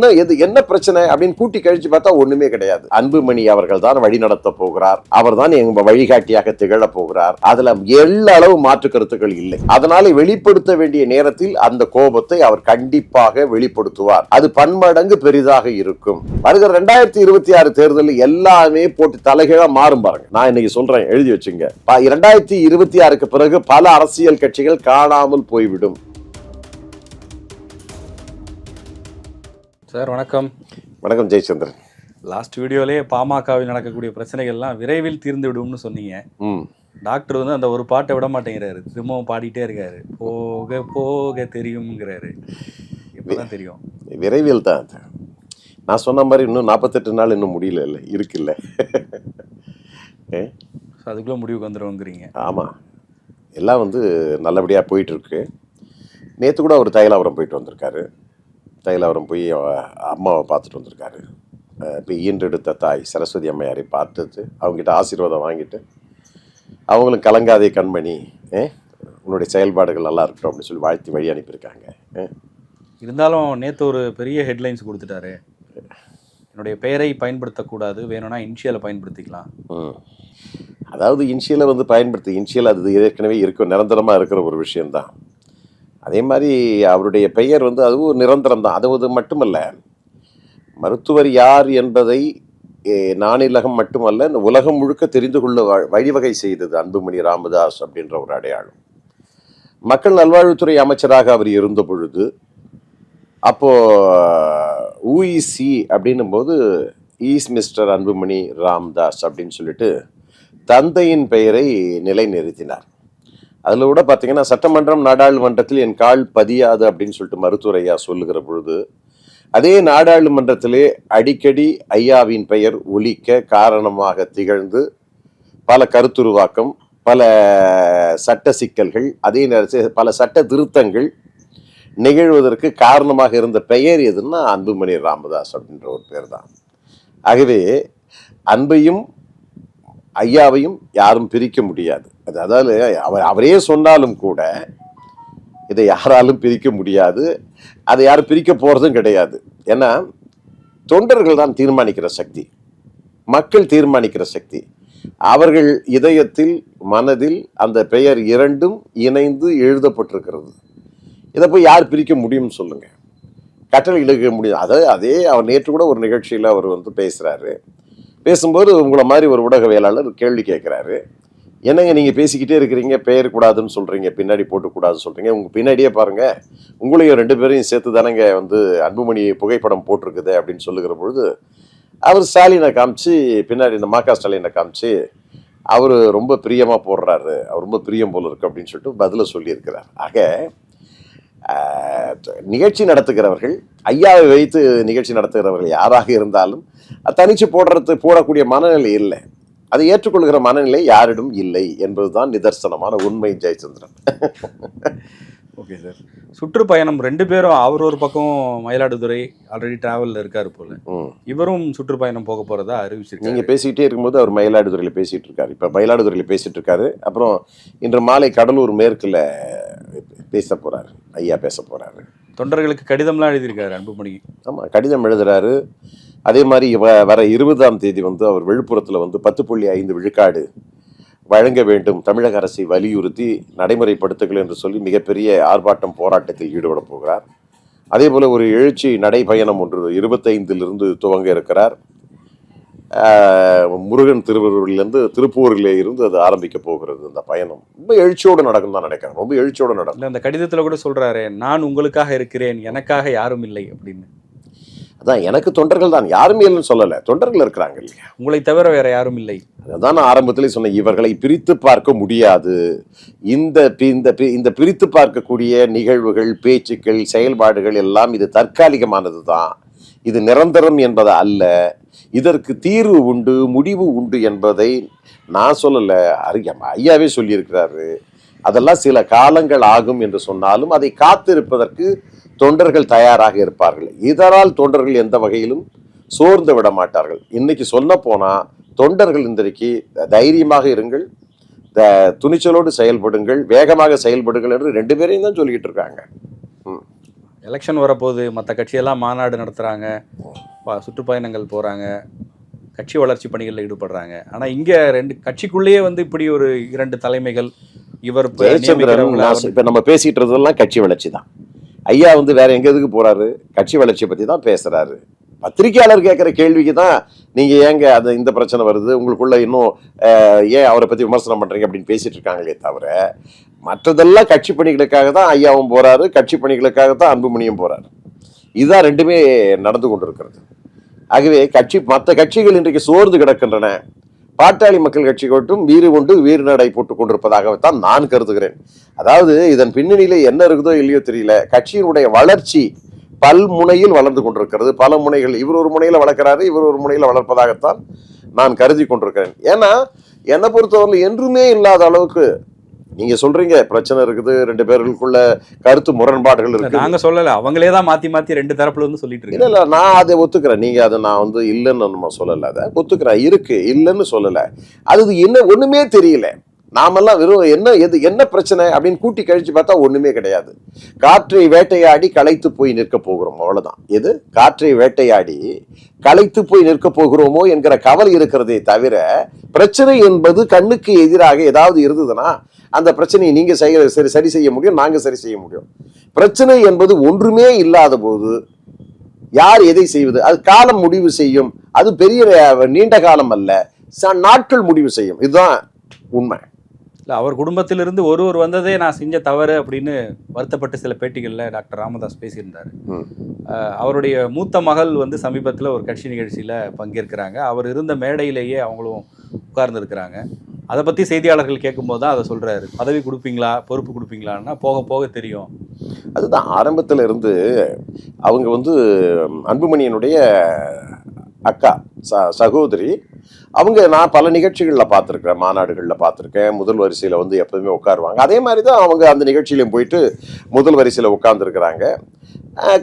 என்ன எது என்ன பிரச்சனை அப்படின்னு கூட்டி கழிச்சு பார்த்தா ஒண்ணுமே கிடையாது. அன்புமணி அவர்கள் தான் வழி நடத்த போகிறார். அவர் தான் எங்க வழிகாட்டியாக திகழ போகிறார். அதுல எள்ள அளவு மாற்று கருத்துக்கள் இல்லை. அதனால வெளிப்படுத்த வேண்டிய நேரத்தில் அந்த கோபத்தை அவர் கண்டிப்பாக வெளிப்படுத்துவார். அது பன்மடங்கு பெரிதாக இருக்கும். வருகிற ரெண்டாயிரத்தி இருபத்தி ஆறு தேர்தலில் எல்லாமே போட்டு தலைகீழா மாறும் பாருங்க. நான் இன்னைக்கு சொல்றேன் எழுதி வச்சுங்க. இரண்டாயிரத்தி இருபத்தி ஆறுக்கு பிறகு பல அரசியல் கட்சிகள் காணாமல் போய்விடும். சார் வணக்கம். வணக்கம் ஜெயச்சந்திரன். லாஸ்ட் வீடியோலே பாமகவில் நடக்கக்கூடிய பிரச்சனைகள்லாம் விரைவில் தீர்ந்து விடும்னு சொன்னீங்க. ம். டாக்டர் வந்து அந்த ஒரு பாட்டை விட மாட்டேங்கிறாரு. திரும்பவும் பாடிட்டே இருக்காரு. போக போக தெரியுங்கிறாரு இப்பதான் தெரியும்? விரைவில் தான் நான் சொன்ன மாதிரி இன்னும் நாற்பத்தெட்டு நாள் இன்னும் முடியல இல்லை இருக்குல்ல. அதுக்குள்ள முடிவுக்கு வந்துருவோங்கிறீங்க. ஆமாம் எல்லாம் வந்து நல்லபடியாக போயிட்டுருக்கு நேற்று கூட அவர் தைலாவரம் போயிட்டு வந்திருக்காரு. தைலாவரம் போய் அவ- அம்மாவை பார்த்துட்டு வந்திருக்காரு. இப்போ ஈன்றெடுத்த தாய் சரஸ்வதி அம்மையாரை பார்த்துட்டு அவங்ககிட்ட ஆசீர்வாதம் வாங்கிட்டு அவங்களும் கலங்காதே கண்மணி ஏ உன்னுடைய செயல்பாடுகள் நல்லா இருக்கட்டும் அப்படின்னு சொல்லி வாழ்த்தி வழி அனுப்பியிருக்காங்க. இருந்தாலும் நேத்து ஒரு பெரிய ஹெட்லைன்ஸ் கொடுத்துட்டாரு. என்னுடைய பெயரை பயன்படுத்தக்கூடாது வேணும்னா இன்ஷியலை பயன்படுத்திக்கலாம். அதாவது இன்ஷியலை வந்து பயன்படுத்தி இன்ஷியல் அது ஏற்கனவே இருக்கும் நிரந்தரமாக இருக்கிற ஒரு விஷயம்தான். அதே மாதிரி அவருடைய பெயர் வந்து அதுவும் நிரந்தரம் தான் அது மட்டுமல்ல மருத்துவர் யார் என்பதை நானிலகம் மட்டுமல்ல இந்த உலகம் முழுக்க தெரிந்து கொள்ள வ- வழிவகை செய்தது அன்புமணி ராமதாஸ் அப்படின்ற ஒரு அடையாளம். மக்கள் நல்வாழ்வுத்துறை அமைச்சராக அவர் இருந்த பொழுது அப்போது ஊஇசி அப்படின்னும் போது ஈஸ் மிஸ்டர் அன்புமணி ராம்தாஸ் அப்படின்னு சொல்லிட்டு தந்தையின் பெயரை நிலைநிறுத்தினார். அதில் கூட பார்த்தீங்கன்னா சட்டமன்றம் நாடாளுமன்றத்தில் என் கால் பதியாது அப்படின்னு சொல்லிட்டு மருத்துவரையா சொல்லுகிற பொழுது அதே நாடாளுமன்றத்திலே அடிக்கடி ஐயாவின் பெயர் ஒழிக்க காரணமாக திகழ்ந்து பல கருத்துருவாக்கம் பல சட்ட சிக்கல்கள் அதே நேரத்தில் பல சட்ட திருத்தங்கள் நிகழ்வதற்கு காரணமாக இருந்த பெயர் எதுன்னா அன்புமணி ராமதாஸ் அப்படின்ற ஒரு பேர் தான் ஆகவே அன்பையும் ஐயாவையும் யாரும் பிரிக்க முடியாது. அது அதாவது அவர் அவரே சொன்னாலும் கூட இதை யாராலும் பிரிக்க முடியாது. அதை யாரும் பிரிக்க போகிறதும் கிடையாது. ஏன்னா தொண்டர்கள் தான் தீர்மானிக்கிற சக்தி. மக்கள் தீர்மானிக்கிற சக்தி. அவர்கள் இதயத்தில் மனதில் அந்த பெயர் இரண்டும் இணைந்து எழுதப்பட்டிருக்கிறது. இதை போய் யார் பிரிக்க முடியும்னு சொல்லுங்கள் கட்டளை இழுக்க முடியும். அதாவது அதே அவர் நேற்று கூட ஒரு நிகழ்ச்சியில் அவர் வந்து பேசுகிறாரு பேசும்போது உங்களை மாதிரி ஒரு ஊடகவியலாளர் கேள்வி கேட்குறாரு. என்னங்க நீங்கள் பேசிக்கிட்டே இருக்கிறீங்க? பெயர் கூடாதுன்னு சொல்கிறீங்க பின்னாடி போட்டுக்கூடாதுன்னு சொல்கிறீங்க உங்கள் பின்னாடியே பாருங்கள் உங்களையும் ரெண்டு பேரையும் சேர்த்து தானங்க வந்து அன்புமணி புகைப்படம் போட்டிருக்குது அப்படின்னு சொல்லுகிற பொழுது அவர் ஸ்டாலினை காமிச்சு பின்னாடி இந்த மாக்கா ஸ்டாலினை காமிச்சு அவர் ரொம்ப பிரியமாக போடுறாரு. அவர் ரொம்ப பிரியம் போல இருக்கு அப்படின்னு சொல்லிட்டு பதிலை சொல்லியிருக்கிறார். ஆக நிகழ்ச்சி நடத்துகிறவர்கள் ஐயாவை வைத்து நிகழ்ச்சி நடத்துகிறவர்கள் யாராக இருந்தாலும் தனிச்சு போடுறது போடக்கூடிய மனநிலை இல்லை. அதை ஏற்றுக்கொள்கிற மனநிலை யாரிடம் இல்லை என்பதுதான் நிதர்சனமான உண்மை ஜெயச்சந்திரன். ஓகே சார் சுற்றுப்பயணம் ரெண்டு பேரும் அவர் ஒரு பக்கம் மயிலாடுதுறை ஆல்ரெடி டிராவலில் இருக்காரு போல. ம். இவரும் சுற்றுப்பயணம் போக போறதா அறிவிச்சிருக்காங்க நீங்க பேசிக்கிட்டே இருக்கும்போது அவர் மயிலாடுதுறையில் பேசிட்டு இருக்காரு இப்ப மயிலாடுதுறையில் பேசிட்டு இருக்காரு அப்புறம் இன்று மாலை கடலூர் மேற்குல பேச போறாரு. ஐயா பேச போறாரு. தொண்டர்களுக்கு கடிதம்லாம் எழுதியிருக்காரு அன்புமணி. ஆமா கடிதம் எழுதுறாரு. அதே மாதிரி வர இருபதாம் தேதி வந்து அவர் விழுப்புரத்துல வந்து பத்து புள்ளி ஐந்து விழுக்காடு வழங்க வேண்டும் தமிழக அரசை வலியுறுத்தி நடைமுறைப்படுத்துங்கள் என்று சொல்லி மிகப்பெரிய ஆர்ப்பாட்டம் போராட்டத்தில் ஈடுபட போகிறார். அதே போல் ஒரு எழுச்சி நடைபயணம் ஒன்று இருபத்தைந்திலிருந்து துவங்க இருக்கிறார். முருகன் திருவள்ளூர்லேருந்து திருப்பூரிலே இருந்து அது ஆரம்பிக்க போகிறது அந்த பயணம். ரொம்ப எழுச்சியோடு நடக்கும் தான் நினைக்கிறேன். ரொம்ப எழுச்சியோடு நடக்கும். அந்த கடிதத்தில் கூட சொல்கிறாரு நான் உங்களுக்காக இருக்கிறேன் எனக்காக யாரும் இல்லை அப்படின்னு. அதான் எனக்கு தொண்டர்கள் தான். யாருமே இல்லைன்னு சொல்லலை. தொண்டர்கள் இருக்கிறாங்க. இல்லையா உங்களை தவிர வேற யாரும் இல்லை. அதான் நான் ஆரம்பத்திலே சொன்னேன் இவர்களை பிரித்து பார்க்க முடியாது. இந்த இந்த இந்த பிரித்து பார்க்கக்கூடிய நிகழ்வுகள் பேச்சுக்கள் செயல்பாடுகள் எல்லாம் இது தற்காலிகமானது தான். இது நிரந்தரம் என்பது அல்ல. இதற்கு தீர்வு உண்டு முடிவு உண்டு என்பதை நான் சொல்லலை. ஐயாவே சொல்லியிருக்கிறாரு. அதெல்லாம் சில காலங்கள் ஆகும் என்று சொன்னாலும் அதை காத்திருப்பதற்கு தொண்டர்கள் தயாராக இருப்பார்கள். இதனால் தொண்டர்கள் எந்த வகையிலும் சோர்ந்து விட மாட்டார்கள் இன்னைக்கு சொல்ல போனா தொண்டர்கள் இன்றைக்கு தைரியமாக இருங்கள் த- துணிச்சலோடு செயல்படுங்கள் வேகமாக செயல்படுங்கள் என்று ரெண்டு பேரையும் தான் சொல்லிக்கிட்டு இருக்காங்க. எலெக்ஷன் வரப்போகுது. மற்ற கட்சியெல்லாம் மாநாடு நடத்துகிறாங்க சுற்றுப்பயணங்கள் போகிறாங்க கட்சி வளர்ச்சி பணிகளில் ஈடுபடுறாங்க. ஆனால் இங்கே ரெண்டு கட்சிக்குள்ளேயே வந்து இப்படி ஒரு இரண்டு தலைமைகள் இவர் இப்ப நம்ம பேசிட்டு இருந்ததெல்லாம் கட்சி வளர்ச்சி தான். ஐயா வந்து வேற எங்க எதுக்கு போறாரு? கட்சி வளர்ச்சியை பத்தி தான் பேசுறாரு. பத்திரிகையாளர் கேட்குற கேள்விக்கு தான் நீங்கள் ஏங்க அது இந்த பிரச்சனை வருது? உங்களுக்குள்ள இன்னும் ஏன் அவரை பற்றி விமர்சனம் பண்ணுறீங்க அப்படின்னு பேசிட்டு இருக்காங்களே தவிர மற்றதெல்லாம் கட்சி பணிகளுக்காக தான் ஐயாவும் போகிறாரு கட்சி பணிகளுக்காக தான் அன்புமணியும் போகிறாரு இதுதான் ரெண்டுமே நடந்து கொண்டிருக்கிறது. ஆகவே கட்சி மற்ற கட்சிகள் இன்றைக்கு சோர்ந்து கிடக்கின்றன. பாட்டாளி மக்கள் கட்சி மட்டும் வீறு கொண்டு வீறு நடை போட்டுக் கொண்டிருப்பதாகத்தான் நான் கருதுகிறேன். அதாவது இதன் பின்னணியில என்ன இருக்குதோ இல்லையோ தெரியல. கட்சியினுடைய வளர்ச்சி பல் முனையில் வளர்ந்து கொண்டிருக்கிறது. பல முனைகள் இவர் ஒரு முனையில வளர்க்கிறாரு இவர் ஒரு முனையில வளர்ப்பதாகத்தான் நான் கருதி கொண்டிருக்கிறேன். ஏன்னா என்னை பொறுத்தவரையில் என்றுமே இல்லாத அளவுக்கு நீங்க சொல்றீங்க பிரச்சனை இருக்குது ரெண்டு பேர்களுக்குள்ள கருத்து முரண்பாடுகள் இருக்கு நாங்க சொல்லல அவங்களே தான் மாத்தி மாத்தி ரெண்டு தரப்புல இருந்து சொல்லிட்டு இருக்காங்க. இல்ல நான் அதை ஒத்துக்கிறேன். நீங்க அதை நான் வந்து இல்லைன்னு நம்ம சொல்லல அதை ஒத்துக்கிறேன். இருக்கு இல்லைன்னு சொல்லல. அது என்ன ஒண்ணுமே தெரியல. நாமெல்லாம் வெறும் என்ன எது என்ன பிரச்சனை அப்படின்னு கூட்டி கழிச்சு பார்த்தா ஒண்ணுமே கிடையாது. காற்றை வேட்டையாடி களைத்து போய் நிற்க போகிறோம் அவ்வளவுதான். எது? காற்றை வேட்டையாடி களைத்து போய் நிற்க போகிறோமோ என்கிற கவலை இருக்கிறதே தவிர பிரச்சனை என்பது கண்ணுக்கு எதிராக ஏதாவது இருந்ததுன்னா அந்த பிரச்சனையை நீங்க செய்ய சரி சரி செய்ய முடியும் நாங்க சரி செய்ய முடியும். பிரச்சனை என்பது ஒன்றுமே இல்லாத போது யார் எதை செய்வது? அது காலம் முடிவு செய்யும். அது பெரிய நீண்ட காலம் அல்ல. நாட்கள் முடிவு செய்யும். இதுதான் உண்மை. இல்ல அவர் குடும்பத்திலிருந்து ஒருவர் வந்ததே நான் செஞ்ச தவறு அப்படின்னு வருத்தப்பட்டு சில பேட்டிகள்ல டாக்டர் ராமதாஸ் பேசியிருந்தாரு. அவருடைய மூத்த மகள் வந்து சமீபத்தில் ஒரு கட்சி நிகழ்ச்சியில் பங்கேற்கிறாங்க. அவர் இருந்த மேடையிலேயே அவங்களும் உட்கார்ந்துருக்கிறாங்க. அதை பற்றி செய்தியாளர்கள் கேட்கும்போது தான் அதை சொல்கிறாரு பதவி கொடுப்பீங்களா பொறுப்பு கொடுப்பீங்களான்னா போக போக தெரியும். அதுதான் ஆரம்பத்துல இருந்து அவங்க வந்து அன்புமணியனுடைய அக்கா ச சகோதரி அவங்க நான் பல நிகழ்ச்சிகளில் பார்த்துருக்கேன் மாநாடுகளில் பார்த்துருக்கேன். முதல் வரிசையில் வந்து எப்போதுமே உட்காருவாங்க. அதே மாதிரி தான் அவங்க அந்த நிகழ்ச்சியிலையும் போயிட்டு முதல் வரிசையில் உட்கார்ந்துருக்கிறாங்க.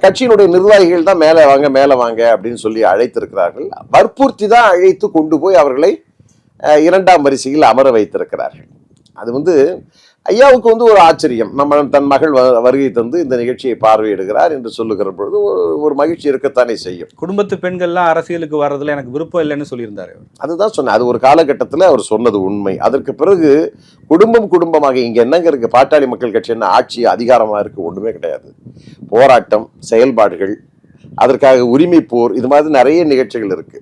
கட்சியினுடைய நிர்வாகிகள் தான் மேலே வாங்க மேலே வாங்க அப்படின்னு சொல்லி அழைத்திருக்கிறார்கள். வற்புறுத்தி தான் அழைத்து கொண்டு போய் அவர்களை இரண்டாம் வரிசையில் அமர வைத்திருக்கிறார்கள். அது வந்து ஐயாவுக்கு வந்து ஒரு ஆச்சரியம். நம்ம தன் மகள் வருகை தந்து இந்த நிகழ்ச்சியை பார்வையிடுகிறார் என்று சொல்லுகிற பொழுது ஒரு- ஒரு மகிழ்ச்சி இருக்கத்தானே செய்யும். குடும்பத்து பெண்கள்லாம் அரசியலுக்கு வர்றதுல எனக்கு விருப்பம் இல்லைன்னு சொல்லியிருந்தாரு. அதுதான் சொன்னேன். அது ஒரு காலகட்டத்தில் அவர் சொன்னது உண்மை. அதற்கு பிறகு குடும்பம் குடும்பமாக இங்க என்னங்க இருக்கு? பாட்டாளி மக்கள் கட்சி என்ன ஆட்சி அதிகாரமா இருக்கு? ஒண்ணுமே கிடையாது. போராட்டம் செயல்பாடுகள் அதற்காக உரிமை போர் இது மாதிரி நிறைய நிகழ்ச்சிகள் இருக்கு.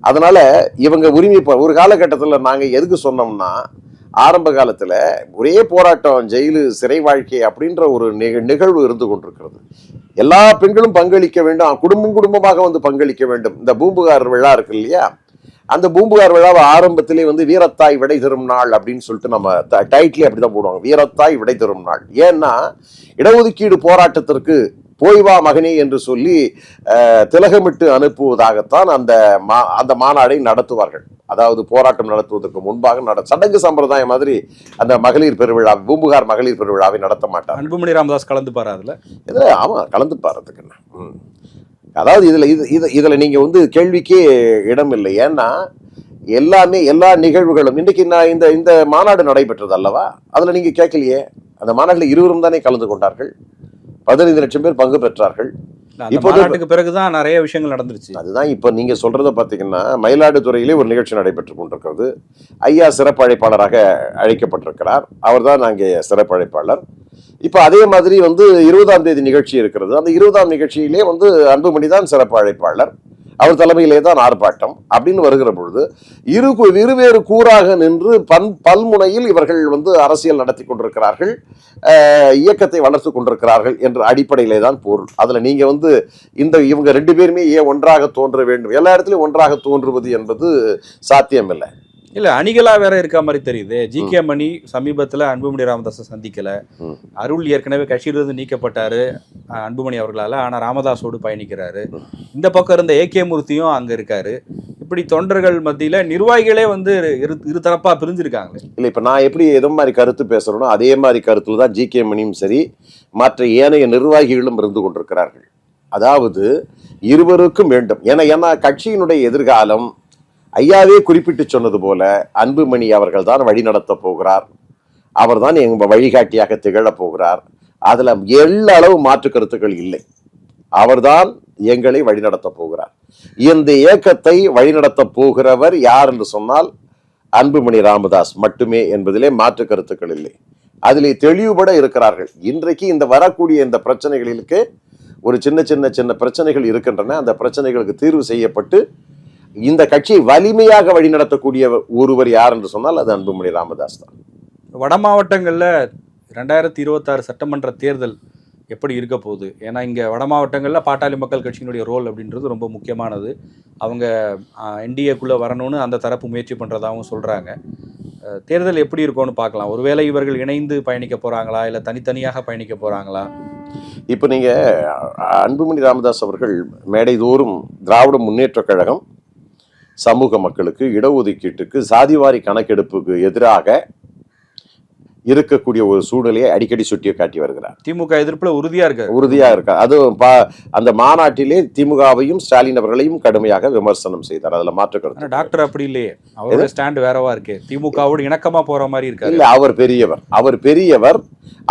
அதனால இவங்க உரிமை ஒரு காலகட்டத்தில் நாங்க எதுக்கு சொன்னோம்னா ஆரம்ப காலத்தில் ஒரே போராட்டம் ஜெயிலு சிறை வாழ்க்கை அப்படின்ற ஒரு நிக- நிகழ்வு இருந்து கொண்டிருக்கிறது. எல்லா பெண்களும் பங்களிக்க வேண்டும். குடும்பம் குடும்பமாக வந்து பங்களிக்க வேண்டும். இந்த பூம்புகார் விழா இருக்கு இல்லையா? அந்த பூம்புகார் விழாவை ஆரம்பத்திலே வந்து வீரத்தாய் விடை தரும் நாள் அப்படின்னு சொல்லிட்டு நம்ம டைட்டிலே அப்படிதான் போடுவாங்க. வீரத்தாய் விடை தரும் நாள். ஏன்னா இடஒதுக்கீடு போராட்டத்திற்கு போய் வா மகனே என்று சொல்லி திலகமிட்டு அனுப்புவதாகத்தான் அந்த மா அந்த மாநாடை நடத்துவார்கள். அதாவது போராட்டம் நடத்துவதற்கு முன்பாக நட சடங்கு சம்பிரதாயம் மாதிரி அந்த மகளிர் பெருவிழா பூம்புகார் மகளிர் பெருவிழாவை நடத்த மாட்டார். அன்புமணி ராமதாஸ் கலந்துப்பாரு அதுல? இதுல ஆமா கலந்து பாருறதுக்கு என்ன? ம். அதாவது இதுல இது இது இதுல நீங்க வந்து கேள்விக்கே இடம் இல்லை. ஏன்னா எல்லாமே எல்லா நிகழ்வுகளும் இன்னைக்கு நான் இந்த இந்த மாநாடு நடைபெற்றது அல்லவா? அதுல நீங்க கேட்கலையே. அந்த மாநாட்டில் இருவரும் தானே கலந்து கொண்டார்கள்? பதினைந்து லட்சம் பேர் பங்கு பெற்றார்கள். மாநாட்டுக்கு பிறகுதான் நிறைய விஷயங்கள் நடந்துருச்சு. அதுதான் இப்போ நீங்க சொல்றத பார்த்தீங்கன்னா மயிலாடுதுறையிலே ஒரு நிகழ்ச்சி நடைபெற்று கொண்டிருக்கிறது. ஐயா சிறப்பு அழைப்பாளராக அழைக்கப்பட்டிருக்கிறார். அவர்தான் அங்கே சிறப்பு அழைப்பாளர். இப்போ அதே மாதிரி வந்து இருபதாம் தேதி நிகழ்ச்சி இருக்கிறது. அந்த இருபதாம் நிகழ்ச்சியிலே வந்து அன்புமணி தான் சிறப்பு அழைப்பாளர். அவர் தலைமையிலே தான் ஆர்ப்பாட்டம். அப்படின்னு வருகிற பொழுது இரு இருவேறு கூறாக நின்று பன் பல்முனையில் இவர்கள் வந்து அரசியல் நடத்தி கொண்டிருக்கிறார்கள். இயக்கத்தை வளர்த்து கொண்டிருக்கிறார்கள் என்ற அடிப்படையிலே தான் பொருள். அதில் நீங்கள் வந்து இந்த இவங்க ரெண்டு பேருமே ஏன் ஒன்றாக தோன்ற வேண்டும்? எல்லா இடத்துலையும் ஒன்றாக தோன்றுவது என்பது சாத்தியமில்லை. இல்ல அணிகளா வேற இருக்க மாதிரி தெரியுது. ஜி கே மணி சமீபத்துல அன்புமணி ராமதாஸை சந்திக்கல. அருள் ஏற்கனவே கட்சியிலிருந்து நீக்கப்பட்டாரு அன்புமணி அவர்களால. ஆனா ராமதாஸோடு பயணிக்கிறாரு. இந்த பக்கம் இருந்த ஏ கே மூர்த்தியும் அங்க இருக்காரு. இப்படி தொண்டர்கள் மத்தியில நிர்வாகிகளே வந்து இரு இருதரப்பா பிரிஞ்சிருக்காங்களே. இல்லை இப்போ நான் எப்படி எது மாதிரி கருத்து பேசுறேனோ அதே மாதிரி கருத்துல தான் ஜி கே மணியும் சரி மற்ற ஏனைய நிர்வாகிகளும் இருந்து கொண்டிருக்கிறார்கள். அதாவது இருவருக்கும் வேண்டும். ஏன்னா ஏன்னா கட்சியினுடைய எதிர்காலம் ஐயாவே குறிப்பிட்டு சொன்னது போல அன்புமணி அவர்கள் தான் வழி நடத்த போகிறார். அவர்தான் எங்கள் வழிகாட்டியாக திகழப் போகிறார். அதில் எள்ளளவு மாற்று கருத்துக்கள் இல்லை. அவர்தான் எங்களை வழிநடத்தப் போகிறார். இந்த இயக்கத்தை வழிநடத்தப் போகிறவர் யார் என்று சொன்னால் அன்புமணி ராமதாஸ் மட்டுமே என்பதிலே மாற்று கருத்துக்கள் இல்லை. அதிலே தெளிவுபட இருக்கிறார்கள். இன்றைக்கு இந்த வரக்கூடிய இந்த பிரச்சனைகளுக்கு ஒரு சின்ன சின்ன சின்ன பிரச்சனைகள் இருக்கின்றன. அந்த பிரச்சனைகளுக்கு தீர்வு செய்யப்பட்டு இந்த கட்சியை வலிமையாக வழிநடத்தக்கூடிய ஒருவர் யார் என்று சொன்னால் அது அன்புமணி ராமதாஸ் தான். வட மாவட்டங்களில் ரெண்டாயிரத்தி இருபத்தாறு சட்டமன்ற தேர்தல் எப்படி இருக்க போகுது? ஏன்னா இங்கே வட மாவட்டங்களில் பாட்டாளி மக்கள் கட்சியினுடைய ரோல் அப்படின்றது ரொம்ப முக்கியமானது. அவங்க என்டிஏக்குள்ளே வரணும்னு அந்த தரப்பு முயற்சி பண்ணுறதாகவும் சொல்கிறாங்க தேர்தல் எப்படி இருக்கும்னு பார்க்கலாம். ஒருவேளை இவர்கள் இணைந்து பயணிக்க போகிறாங்களா இல்லை தனித்தனியாக பயணிக்க போகிறாங்களா இப்போ நீங்க அஹ், அன்புமணி ராமதாஸ் அவர்கள் மேடைதோறும் திராவிட முன்னேற்றக் கழகம் சமூக மக்களுக்கு இடஒதுக்கீட்டுக்கு சாதிவாரி கணக்கெடுப்புக்கு எதிராக இருக்கக்கூடிய ஒரு சூழ்நிலையை அடிக்கடி சுட்டி காட்டி வருகிறார். திமுக எதிர்ப்பில் உறுதியாக இருக்காரு. உறுதியா இருக்கார். அது அந்த மாநாட்டிலே திமுகவையும் ஸ்டாலின் அவர்களையும் கடுமையாக விமர்சனம் செய்தார். அதுல மாற்று ஆனால் கருத்து டாக்டர் அப்படி இல்லையே. அவரோட ஸ்டாண்டு வேறவா இருக்கே. திமுகவோடு இணக்கமாக போகிற மாதிரி இருக்காரு. இல்ல அவர் பெரியவர். அவர் பெரியவர்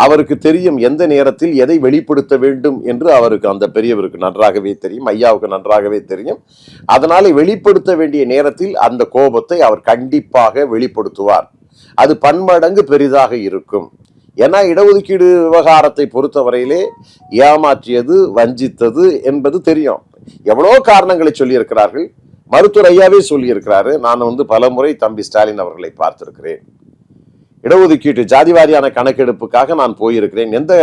அவருக்கு தெரியும் எந்த நேரத்தில் எதை வெளிப்படுத்த வேண்டும் என்று அவருக்கு அந்த பெரியவருக்கு நன்றாகவே தெரியும் ஐயாவுக்கு நன்றாகவே தெரியும். அதனால வெளிப்படுத்த வேண்டிய நேரத்தில் அந்த கோபத்தை அவர் கண்டிப்பாக வெளிப்படுத்துவார். அது பன்மடங்கு பெரிதாக இருக்கும். ஏன்னா இடஒதுக்கீடு விவகாரத்தை பொறுத்தவரையிலே ஏமாற்றியது வஞ்சித்தது என்பது தெரியும். எவ்வளோ காரணங்களை சொல்லியிருக்கிறார்கள். மருத்துவர் ஐயாவே சொல்லியிருக்கிறாரு. நான் வந்து பலமுறை தம்பி ஸ்டாலின் அவர்களை பார்த்திருக்கிறேன். இடஒதுக்கீட்டு ஜாதி வாரியான கணக்கெடுப்புக்காக நான் போயிருக்கிறேன். எந்த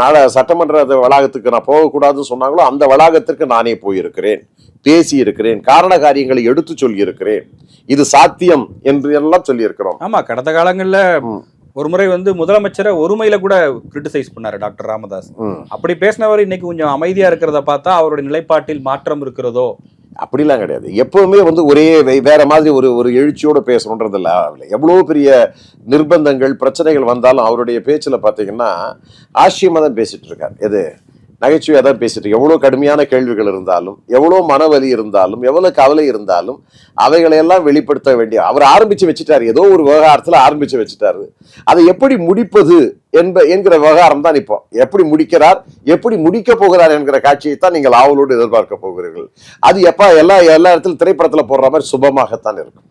நாள சட்டமன்ற வளாகத்துக்கு நான் போகக்கூடாதுன்னு சொன்னாங்களோ அந்த வளாகத்திற்கு நானே போயிருக்கிறேன். பேசி இருக்கிறேன் காரண காரியங்களை எடுத்து சொல்லியிருக்கிறேன். இது சாத்தியம் என்று எல்லாம் சொல்லியிருக்கிறோம். ஆமா கடந்த காலங்கள்ல. ஒரு முறை வந்து முதலமைச்சரை ஒருமையில கூட கிரிட்டிசைஸ் பண்ணாரு டாக்டர் ராமதாஸ். அப்படி பேசினவர் இன்னைக்கு கொஞ்சம் அமைதியா இருக்கிறத பார்த்தா அவருடைய நிலைப்பாட்டில் மாற்றம் இருக்கிறதோ? அப்படிலாம் கிடையாது. எப்பவுமே வந்து ஒரே வேற மாதிரி ஒரு ஒரு எழுச்சியோட பேசணுன்றதில்ல எவ்வளோ பெரிய நிர்பந்தங்கள் பிரச்சனைகள் வந்தாலும் அவருடைய பேச்சில் பார்த்தீங்கன்னா ஆச்சரியமாக தான் பேசிட்டு இருக்கார். எது? நகைச்சுவையாக தான் பேசிட்டு எவ்வளோ கடுமையான கேள்விகள் இருந்தாலும் எவ்வளோ மனவலி இருந்தாலும் எவ்வளோ கவலை இருந்தாலும் அவைகளையெல்லாம் வெளிப்படுத்த வேண்டிய அவர் ஆரம்பித்து வச்சுட்டாரு. ஏதோ ஒரு விவகாரத்தில் ஆரம்பித்து வச்சுட்டாரு. அதை எப்படி முடிப்பது என்ப என்கிற விவகாரம் தான் இப்போ. எப்படி முடிக்கிறார் எப்படி முடிக்க போகிறார் என்கிற காட்சியை தான் நீங்கள் ஆவலோடு எதிர்பார்க்க போகிறீர்கள். அது எப்போ எல்லா எல்லா இடத்துலையும் திரைப்படத்தில் போடுற மாதிரி சுபமாகத்தான் இருக்கும்.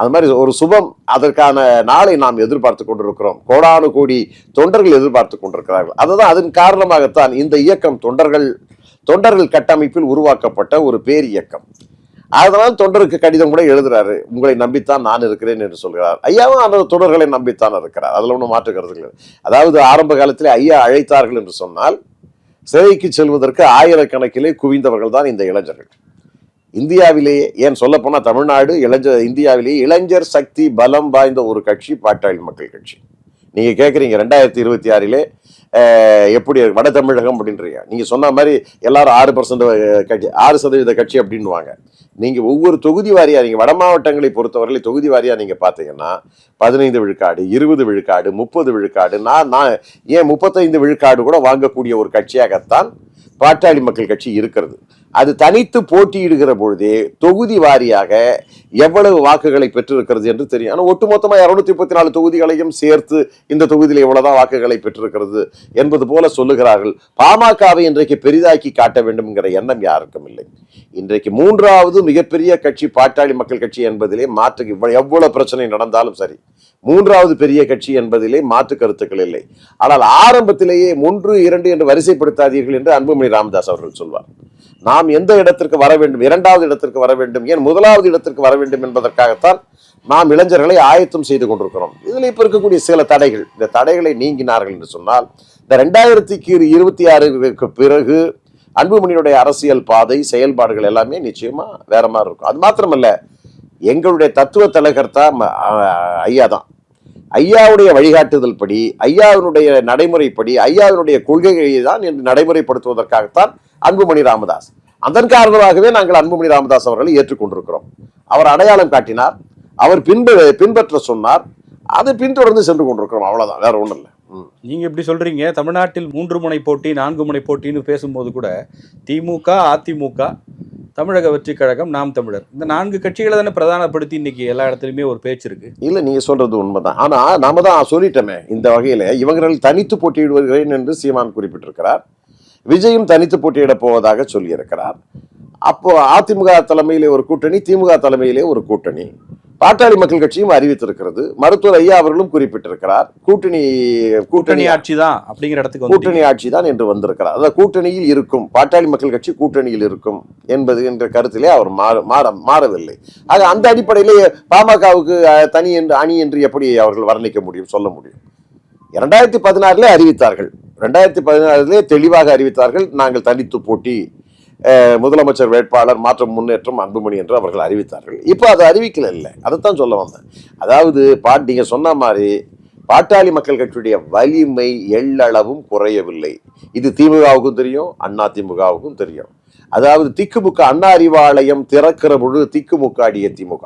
அது மாதிரி ஒரு சுபம் அதற்கான நாளை நாம் எதிர்பார்த்து கொண்டிருக்கிறோம். கோடானு கோடி தொண்டர்கள் எதிர்பார்த்து கொண்டிருக்கிறார்கள். அதுதான் அதன் காரணமாகத்தான் இந்த இயக்கம் தொண்டர்கள் தொண்டர்கள் கட்டமைப்பில் உருவாக்கப்பட்ட ஒரு பேர் இயக்கம். அதனால் தொண்டருக்கு கடிதம் கூட எழுதுறாரு. உங்களை நம்பித்தான் நான் இருக்கிறேன் என்று சொல்கிறார். ஐயாவும் அந்த தொடர்களை நம்பித்தான் இருக்கிறார். அதில் ஒன்றும் மாற்றுக்கிறது இல்லை. அதாவது ஆரம்ப காலத்தில் ஐயா அழைத்தார்கள் என்று சொன்னால் சிறைக்கு செல்வதற்கு ஆயிரக்கணக்கிலே குவிந்தவர்கள் தான் இந்த இளைஞர்கள். இந்தியாவிலேயே ஏன் சொல்லப்போனால் தமிழ்நாடு இளைஞர் இந்தியாவிலேயே இளைஞர் சக்தி பலம் வாய்ந்த ஒரு கட்சி பாட்டாளி மக்கள் கட்சி. நீங்க கேட்குறீங்க ரெண்டாயிரத்தி இருபத்தி ஆறிலே எப்படி வட தமிழகம் அப்படின்றீங்க நீங்க சொன்ன மாதிரி எல்லாரும் ஆறு பர்சன்ட் கட்சி ஆறு சதவீத கட்சி அப்படின்னுவாங்க. நீங்க ஒவ்வொரு தொகுதி வாரியா நீங்க வட மாவட்டங்களை பொறுத்தவரையில தொகுதி வாரியா நீங்க பாத்தீங்கன்னா பதினைந்து விழுக்காடு இருபது விழுக்காடு முப்பது விழுக்காடு நான் நான் ஏன் முப்பத்தைந்து விழுக்காடு கூட வாங்கக்கூடிய ஒரு கட்சியாகத்தான் பாட்டாளி மக்கள் கட்சி இருக்கிறது. அது தனித்து போட்டியிடுகிற பொழுதே தொகுதி வாரியாக எவ்வளவு வாக்குகளை பெற்றிருக்கிறது என்று தெரியும். ஆனால் ஒட்டுமொத்தமாக இரநூத்தி முப்பத்தி நாலு தொகுதிகளையும் சேர்த்து இந்த தொகுதியில் இவ்வளோதான் வாக்குகளை பெற்றிருக்கிறது என்பது போல சொல்லுகிறார்கள். பாமகவை இன்றைக்கு பெரிதாக்கி காட்ட வேண்டும் என்கிற எண்ணம் யாருக்கும் இல்லை. இன்றைக்கு மூன்றாவது மிகப்பெரிய கட்சி பாட்டாளி மக்கள் கட்சி என்பதிலே மாற்று இவ்வளவு எவ்வளவு பிரச்சனை நடந்தாலும் சரி மூன்றாவது பெரிய கட்சி என்பதிலே மாற்று கருத்துக்கள் இல்லை. ஆனால் ஆரம்பத்திலேயே மூன்று இரண்டு என்று வரிசைப்படுத்தாதீர்கள் என்று அன்புமணி ராமதாஸ் அவர்கள் சொல்வார். நாம் எந்த இடத்திற்கு வர வேண்டும் இரண்டாவது இடத்திற்கு வர வேண்டும் ஏன் முதலாவது இடத்திற்கு வர வேண்டும் என்பதற்காகத்தான் நாம் இளைஞர்களை ஆயத்தம் செய்து கொண்டிருக்கிறோம். இதில் இப்போ இருக்கக்கூடிய சில தடைகள் இந்த தடைகளை நீங்கினார்கள் என்று சொன்னால் இந்த ரெண்டாயிரத்தி இருபத்தி ஆறுக்கு பிறகு அன்புமணியுடைய அரசியல் பாதை செயல்பாடுகள் எல்லாமே நிச்சயமா வேற மாதிரி இருக்கும். அது மாத்திரமல்ல எங்களுடைய தத்துவ தலைகர்த்தா தான் ஐயா தான். ஐயாவுடைய வழிகாட்டுதல் படி ஐயாவினுடைய நடைமுறைப்படி ஐயாவினுடைய கொள்கைகளை தான் இன்று நடைமுறைப்படுத்துவதற்காகத்தான் அன்புமணி ராமதாஸ். அதன் காரணமாகவே நாங்கள் அன்புமணி ராமதாஸ் அவர்களை ஏற்றுக்கொண்டிருக்கிறோம். அவர் அடையாளம் காட்டினார் அவர் பின்ப பின்பற்ற சொன்னார் அதை பின்தொடர்ந்து சென்று கொண்டிருக்கிறோம். அவ்வளவுதான் வேற ஒன்றும் இல்லை. நீங்க இப்படி சொல்றீங்க? தமிழ்நாட்டில் மூன்று முனை போட்டி நான்கு முனை போட்டின்னு பேசும்போது கூட திமுக அதிமுக தமிழக வெற்றி கழகம் நாம் தமிழர். இந்த நான்கு கட்சிகளை தானே பிரதானப்படுத்தி இன்னைக்கு எல்லா இடத்துலையுமே ஒரு பேச்சு இருக்கு. இல்லை நீங்கள் சொல்றது உண்மைதான். ஆனால் நாம தான் சொல்லிட்டோமே இந்த வகையில் இவர்கள் தனித்து போட்டியிடுவர்களேன் என்று சீமான் குறிப்பிட்டிருக்கிறார். விஜயும் தனித்து போட்டியிடப் போவதாக சொல்லியிருக்கிறார். அப்போ அதிமுக தலைமையிலே ஒரு கூட்டணி திமுக தலைமையிலே ஒரு கூட்டணி. பாட்டாளி மக்கள் கட்சியும் அறிவித்திருக்கிறது. மருத்துவர் ஐயா அவர்களும் குறிப்பிட்டிருக்கிறார். கூட்டணி கூட்டணி ஆட்சி தான் அப்படிங்கிற இடத்துக்கு கூட்டணி ஆட்சி தான் என்று வந்திருக்கிறார். அதாவது கூட்டணியில் இருக்கும் பாட்டாளி மக்கள் கட்சி கூட்டணியில் இருக்கும் என்பது என்ற கருத்திலே அவர் மாற மாற மாறவில்லை. ஆக அந்த அடிப்படையிலே பாமகவுக்கு தனி என்று அணி என்று எப்படி அவர்கள் வர்ணிக்க முடியும் சொல்ல முடியும்? இரண்டாயிரத்தி பதினாறுல அறிவித்தார்கள். ரெண்டாயிரத்தி பதினாறுலே தெளிவாக அறிவித்தார்கள் நாங்கள் தனித்து போட்டி முதலமைச்சர் வேட்பாளர் மாற்றம் முன்னேற்றம் அன்புமணி என்று அவர்கள் அறிவித்தார்கள். இப்போ அது அறிவிக்கல இல்லை. அதைத்தான் சொல்ல வந்தேன். அதாவது பா நீங்கள் சொன்ன மாதிரி பாட்டாளி மக்கள் கட்சியுடைய வலிமை எள்ளளவும் குறையவில்லை. இது திமுகவுக்கும் தெரியும் அண்ணா திமுகவுக்கும் தெரியும். அதாவது திக்குமுக்க அண்ணா அறிவாலயம் திறக்கிற பொழுது திக்குமுக்காடிய திமுக.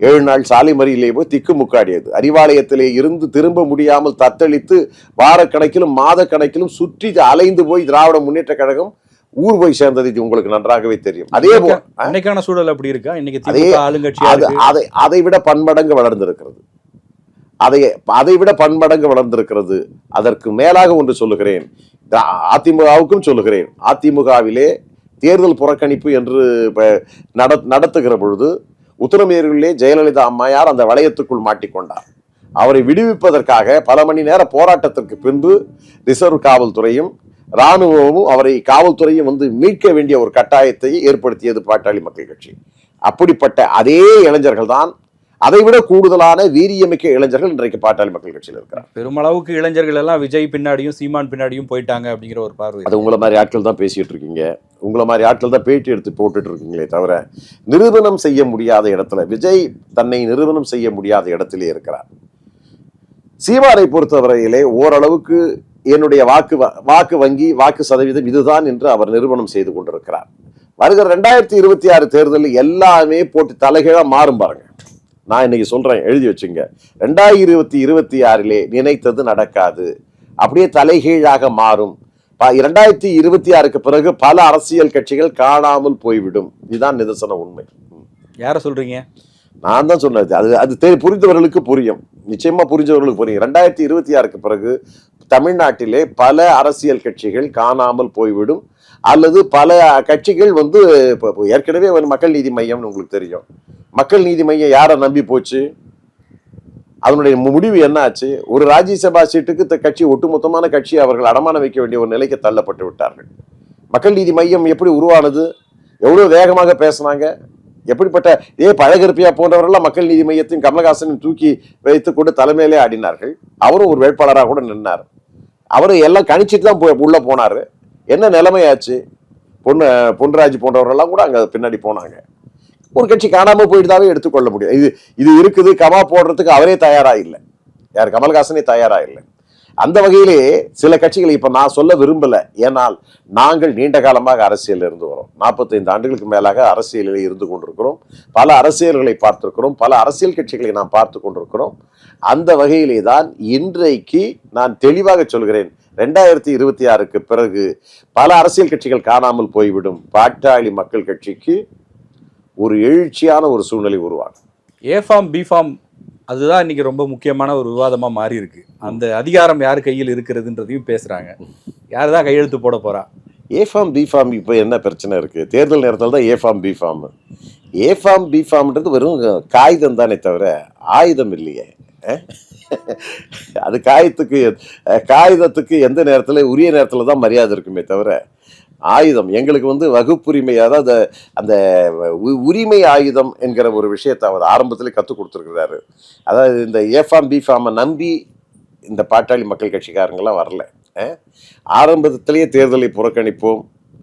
ஏழு நாள் சாலை மறியலே போய் திக்குமுக்காடியது அறிவாலயத்திலே இருந்து திரும்ப முடியாமல் தத்தளித்து வாரக்கணக்கிலும் மாத கணக்கிலும் சுற்றி அலைந்து போய் திராவிட முன்னேற்ற கழகம் ஊர் போய் சேர்ந்தது இது உங்களுக்கு நன்றாகவே தெரியும். அதே போல் அன்னைக்கான சூழல் அப்படி இருக்கா? இன்னைக்கு அதே- திமுக ஆளுங்கட்சியா அது அதை அதை விட பன்மடங்கு வளர்ந்திருக்கிறது. அதை அதை விட பன்மடங்கு வளர்ந்திருக்கிறது. அதற்கு மேலாக ஒன்று சொல்லுகிறேன். அதிமுகவுக்கும் சொல்லுகிறேன். அதிமுகவிலே தேர்தல் புறக்கணிப்பு என்று நடத்துகிற பொழுது உத்தரமேரூரிலே ஜெயலலிதா அம்மையார் அந்த வளையத்துக்குள் மாட்டிக்கொண்டார். அவரை விடுவிப்பதற்காக பல மணி நேர போராட்டத்திற்கு பின்பு ரிசர்வ் காவல்துறையும் ராணுவமும் அவரை காவல்துறையும் வந்து மீட்க வேண்டிய ஒரு கட்டாயத்தை ஏற்படுத்தியது பாட்டாளி மக்கள் கட்சி. அப்படிப்பட்ட அதே இளைஞர்கள் தான் அதைவிட கூடுதலான வீரியமிக்க இளைஞர்கள் இன்றைக்கு பாட்டாளி மக்கள் கட்சியில் இருக்கிறார். பெருமளவுக்கு இளைஞர்கள் எல்லாம் விஜய் பின்னாடியும் சீமான் பின்னாடியும் போயிட்டாங்க அப்படிங்கிற ஒரு பார்வை அது உங்களை மாதிரி ஆட்கள் தான் பேசிட்டு இருக்கீங்க. உங்களை மாதிரி ஆட்கள் தான் பேட்டி எடுத்து போட்டுட்டு இருக்கீங்களே தவிர நிரூபணம் செய்ய முடியாத இடத்துல விஜய் தன்னை நிரூபணம் செய்ய முடியாத இடத்திலே இருக்கிறார். சீமானை பொறுத்தவரையிலே ஓரளவுக்கு என்னுடைய வாக்கு வ- வாக்கு வங்கி வாக்கு சதவீதம் இதுதான் என்று அவர் நிறுவனம் செய்து கொண்டிருக்கிறார். வருகிற ரெண்டாயிரத்தி இருபத்தி ஆறு தேர்தலில் எல்லாமே போட்டு தலைகீழா மாறும் பாருங்க. நான் இன்னைக்கு சொல்றேன் எழுதி வச்சுங்க. ரெண்டாயிரத்தி இருபத்தி இருபத்தி ஆறிலே நினைத்தது நடக்காது. அப்படியே தலைகீழாக மாறும். இரண்டாயிரத்தி இருபத்தி ஆறுக்கு பிறகு பல அரசியல் கட்சிகள் காணாமல் போய்விடும். இதுதான் நிதர்சன உண்மை. யாரை சொல்றீங்க? நான் தான் சொன்னது. அது அது தெரி புரிந்தவர்களுக்கு புரியும். நிச்சயமா புரிஞ்சவர்களுக்கு புரியும். ரெண்டாயிரத்தி இருபத்தி ஆறுக்கு பிறகு தமிழ்நாட்டிலே பல அரசியல் கட்சிகள் காணாமல் போய்விடும். அல்லது பல கட்சிகள் வந்து இப்போ ஏற்கனவே ஒரு மக்கள் நீதி மையம்னு உங்களுக்கு தெரியும். மக்கள் நீதி மையம் யாரை நம்பி போச்சு? அதனுடைய முடிவு என்ன ஆச்சு? ஒரு ராஜ்யசபா சீட்டுக்கு இந்த கட்சி ஒட்டுமொத்தமான கட்சி அவர்கள் அடமானம் வைக்க வேண்டிய ஒரு நிலைக்கு தள்ளப்பட்டு விட்டார்கள். மக்கள் நீதி மையம் எப்படி உருவானது? எவ்வளோ வேகமாக பேசினாங்க? எப்படிப்பட்ட ஏ பழகருப்பியா போன்றவரெல்லாம் மக்கள் நீதி மையத்தையும் கமலஹாசனையும் தூக்கி வைத்து கொண்டு தலைமையிலே ஆடினார்கள். அவரும் ஒரு வேட்பாளராக கூட நின்னார். அவர் எல்லாம் கணிச்சிட்டு தான் போய் உள்ளே போனார். என்ன நிலைமையாச்சு? பொண்ணு பொன்ராஜ் போன்றவரெல்லாம் கூட அங்கே பின்னாடி போனாங்க. ஒரு கட்சி காணாமல் போயிட்டுதாவே எடுத்துக்கொள்ள முடியும் இது இது இருக்குது கமா போடுறதுக்கு அவரே தயாராக இல்லை. யார்? கமல்ஹாசனே தயாராக இல்லை. அந்த வகையிலே சில கட்சிகளை இப்ப நான் சொல்ல விரும்பல. ஏனால் நாங்கள் நீண்ட காலமாக அரசியலில் இருந்து வரோம். நாற்பத்தைந்து ஆண்டுகளுக்கு மேலாக அரசியலில் இருந்து கொண்டிருக்கிறோம். பல அரசியல்களை பார்த்திருக்கிறோம். பல அரசியல் கட்சிகளை நாம் பார்த்து கொண்டிருக்கிறோம். அந்த வகையிலே தான் இன்றைக்கு நான் தெளிவாக சொல்கிறேன். ரெண்டாயிரத்தி இருபத்தி ஆறுக்கு பிறகு பல அரசியல் கட்சிகள் காணாமல் போய்விடும். பாட்டாளி மக்கள் கட்சிக்கு ஒரு எழுச்சியான ஒரு சூழ்நிலை உருவாகும் ஏ ஃபார்ம் பி ஃபார்ம் அதுதான் இன்னைக்கு ரொம்ப முக்கியமான ஒரு விவாதமா மாறி இருக்கு அந்த அதிகாரம் யார் கையில் இருக்கிறதுன்றதையும் பேசுறாங்க. யார் தான் கையெழுத்து போட போறா? ஏ ஃபார்ம் பி ஃபார்ம் இப்போ என்ன பிரச்சனை இருக்கு? தேர்தல் நேரத்தில் தான் A form B form A form B ஃபார்ம்ன்றது வெறும் காகிதம் தானே தவிர ஆயுதம் இல்லையே. அது காயத்துக்கு காகிதத்துக்கு எந்த நேரத்தில் உரிய நேரத்தில் தான் மரியாதை இருக்குமே தவிர ஆயுதம். எங்களுக்கு வந்து வகுப்புரிமை அதாவது அந்த உ- உரிமை ஆயுதம் என்கிற ஒரு விஷயத்தை அவர் ஆரம்பத்தில் கற்றுக் கொடுத்துருக்கிறாரு. அதாவது இந்த ஏ ஃபார்ம் பி ஃபார்மை நம்பி இந்த பாட்டாளி மக்கள் கட்சிக்காரங்களாம் வரல. ஆரம்பத்திலேயே தேர்தலை புறக்கணிப்போம்.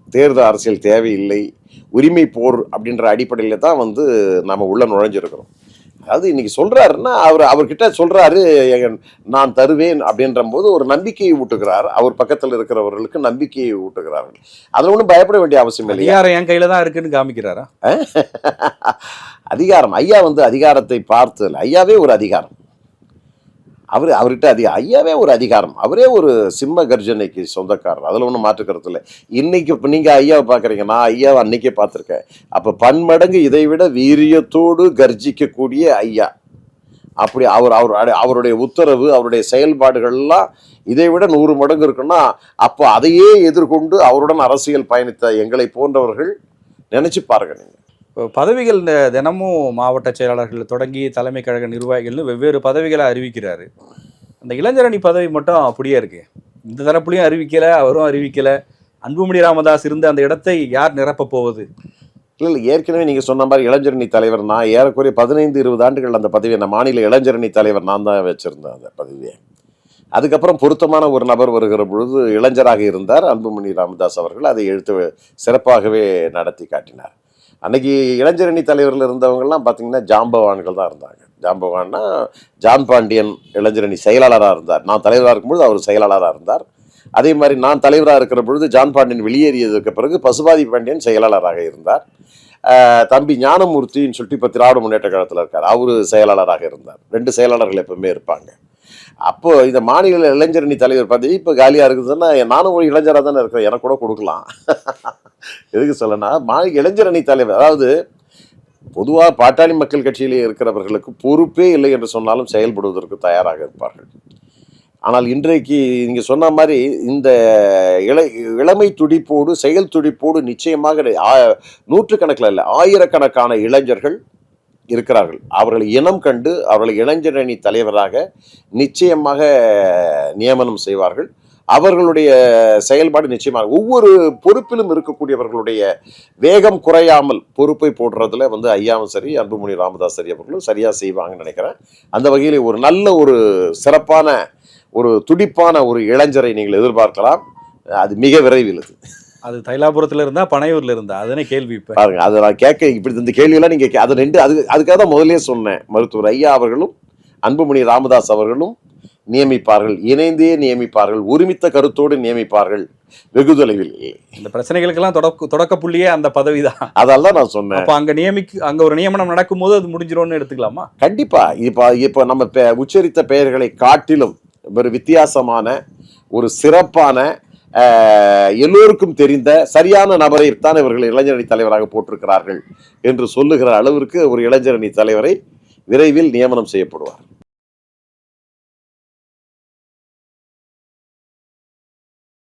தேர்தல் அரசியல் தேவையில்லை. உரிமை போர் அப்படின்ற அடிப்படையில் தான் வந்து நம்ம உள்ள நுழைஞ்சிருக்கிறோம். அதாவது இன்னைக்கு சொல்றாருன்னா அவர் அவர்கிட்ட சொல்றாரு "எங்க- நான் தருவேன் அப்படின்ற போது ஒரு நம்பிக்கையை ஊட்டுகிறார். அவர் பக்கத்தில் இருக்கிறவர்களுக்கு நம்பிக்கையை ஊட்டுகிறார்கள். அதில் ஒன்றும் பயப்பட வேண்டிய அவசியம் இல்லையா? அதிகாரம் என் கையில தான் இருக்குன்னு காமிக்கிறாரா? அதிகாரம். ஐயா வந்து அதிகாரத்தை பார்த்து ஐயாவே ஒரு அதிகாரம். அவர் அவர்கிட்ட அதிக ஐயாவே ஒரு அதிகாரம். அவரே ஒரு சிம்ம கர்ஜனைக்கு சொந்தக்காரர். அதில் ஒன்றும் மாற்றுக்கிறது இல்லை. இன்னைக்கு இப்போ நீங்கள் ஐயாவை பார்க்குறீங்க. நான் ஐயாவை அன்னைக்கே பார்த்துருக்கேன். அப்போ பன்மடங்கு இதை விட வீரியத்தோடு கர்ஜிக்கக்கூடிய ஐயா. அப்படி அவர் அவர் அவருடைய உத்தரவு அவருடைய செயல்பாடுகள்லாம் இதை விட நூறு மடங்கு இருக்குன்னா அப்போ அதையே எதிர்கொண்டு அவருடன் அரசியல் பயணித்த எங்களை போன்றவர்கள் நினச்சி பாருங்க நீங்கள் பதவிகள் இந்த தினமும் மாவட்ட செயலாளர்கள் தொடங்கி தலைமை கழக நிர்வாகிகள்னு வெவ்வேறு பதவிகளை அறிவிக்கிறாரு. அந்த இளைஞரணி பதவி மட்டும் அப்படியே இருக்கு. இந்த தரப்புலையும் அறிவிக்கல அவரும் அறிவிக்கல. அன்புமணி ராமதாஸ் இருந்த அந்த இடத்தை யார் நிரப்பப் போவது? இல்லை இல்லை ஏற்கனவே நீங்கள் சொன்ன மாதிரி இளைஞரணி தலைவர் நான் ஏறக்குறைய பதினைந்து இருபது ஆண்டுகள் அந்த பதவியை நான் மாநில இளைஞரணி தலைவர் நான் தான் வச்சுருந்தேன் அந்த பதவியை. அதுக்கப்புறம் பொருத்தமான ஒரு நபர் வருகிற பொழுது இளைஞராக இருந்தார் அன்புமணி ராமதாஸ் அவர்கள். அதை எழுத்து சிறப்பாகவே நடத்தி காட்டினார். அன்னைக்கு இளைஞரணி தலைவரில் இருந்தவங்கெல்லாம் பார்த்தீங்கன்னா ஜாம்பவான்கள் தான் இருந்தாங்க. ஜாம்பவான்னா ஜான் பாண்டியன் இளைஞரணி செயலாளராக இருந்தார். நான் தலைவராக இருக்கும்பொழுது அவர் செயலாளராக இருந்தார். அதே மாதிரி நான் தலைவராக இருக்கிற பொழுது ஜான் பாண்டியன் வெளியேறியதுக்கு பிறகு பசுபாதி பாண்டியன் செயலாளராக இருந்தார். தம்பி ஞானமூர்த்தின்னு சொல்லிட்டு இப்போ திராவிட முன்னேற்ற கழகத்தில் இருக்கார். அவர் செயலாளராக இருந்தார். ரெண்டு செயலாளர்கள் எப்பவுமே இருப்பாங்க. அப்போ இந்த மாநில இளைஞரணி தலைவர் பதவி இப்போ காலியாக இருக்குதுன்னா நானும் ஒரு இளைஞராக தானே இருக்கேன் எனக்கு கூட கொடுக்கலாம். எதுக்கு சொல்லனா மாநில இளைஞரணி தலைவர் அதாவது பொதுவாக பாட்டாளி மக்கள் கட்சியிலே இருக்கிறவர்களுக்கு பொறுப்பே இல்லை என்று சொன்னாலும் செயல்படுவதற்கு தயாராக இருப்பார்கள். ஆனால் இன்றைக்கு நீங்கள் சொன்ன மாதிரி இந்த இளை இளமை துடிப்போடு செயல் துடிப்போடு நிச்சயமாக நூற்றுக்கணக்கில் இல்லை ஆயிரக்கணக்கான இளைஞர்கள் இருக்கிறார்கள். அவர்களை இனம் கண்டு அவர்களை இளைஞரணி தலைவராக நிச்சயமாக நியமனம் செய்வார்கள். அவர்களுடைய செயல்பாடு நிச்சயமாக ஒவ்வொரு பொறுப்பிலும் இருக்கக்கூடியவர்களுடைய வேகம் குறையாமல் பொறுப்பை போடுறதுல வந்து ஐயாவும் சரி அன்புமணி ராமதாஸ் சரி அவர்களும் சரியாக செய்வாங்கன்னு நினைக்கிறேன். அந்த வகையில் ஒரு நல்ல ஒரு சிறப்பான ஒரு துடிப்பான ஒரு இளைஞரை நீங்கள் எதிர்பார்க்கலாம். அது மிக விரைவில் இது அது தைலாபுரத்துல இருந்தா பனையூர்ல இருந்தா? அதுதானே கேள்வி இப்ப. பாருங்க அதை நான் கேட்க இப்படி இந்த கேள்வியெல்லாம் நீங்க அது ரெண்டு அது அதுக்காக தான் முதல்லயே சொன்னேன். மருத்துவர் ஐயா அவர்களும் அன்புமணி ராமதாஸ் அவர்களும் நியமிப்பார்கள். இணைந்தே நியமிப்பார்கள். ஒருமித்த கருத்தோடு நியமிப்பார்கள். வெகு தொலைவில். இந்த பிரச்சனைகளுக்கெல்லாம் தொடக்க தொடக்க புள்ளியே அந்த பதவி தான் அதால தான் நான் சொன்னேன். அப்ப அங்க நியமிக்கு அங்க ஒரு நியமனம் நடக்கும்போது அது முடிஞ்சிரும்னு எடுத்துக்கலாமா? கண்டிப்பா. இப்போ இப்போ நம்ம உச்சரித்த பெயர்களை காட்டிலும் ஒரு வித்தியாசமான ஒரு சிறப்பான எல்லோருக்கும் தெரிந்த சரியான நபரை தான் இவர்கள் இளைஞரணி தலைவராக போட்டிருக்கிறார்கள் என்று சொல்லுகிற அளவிற்கு ஒரு இளைஞரணி தலைவரை விரைவில் நியமனம் செய்யப்படுவார்.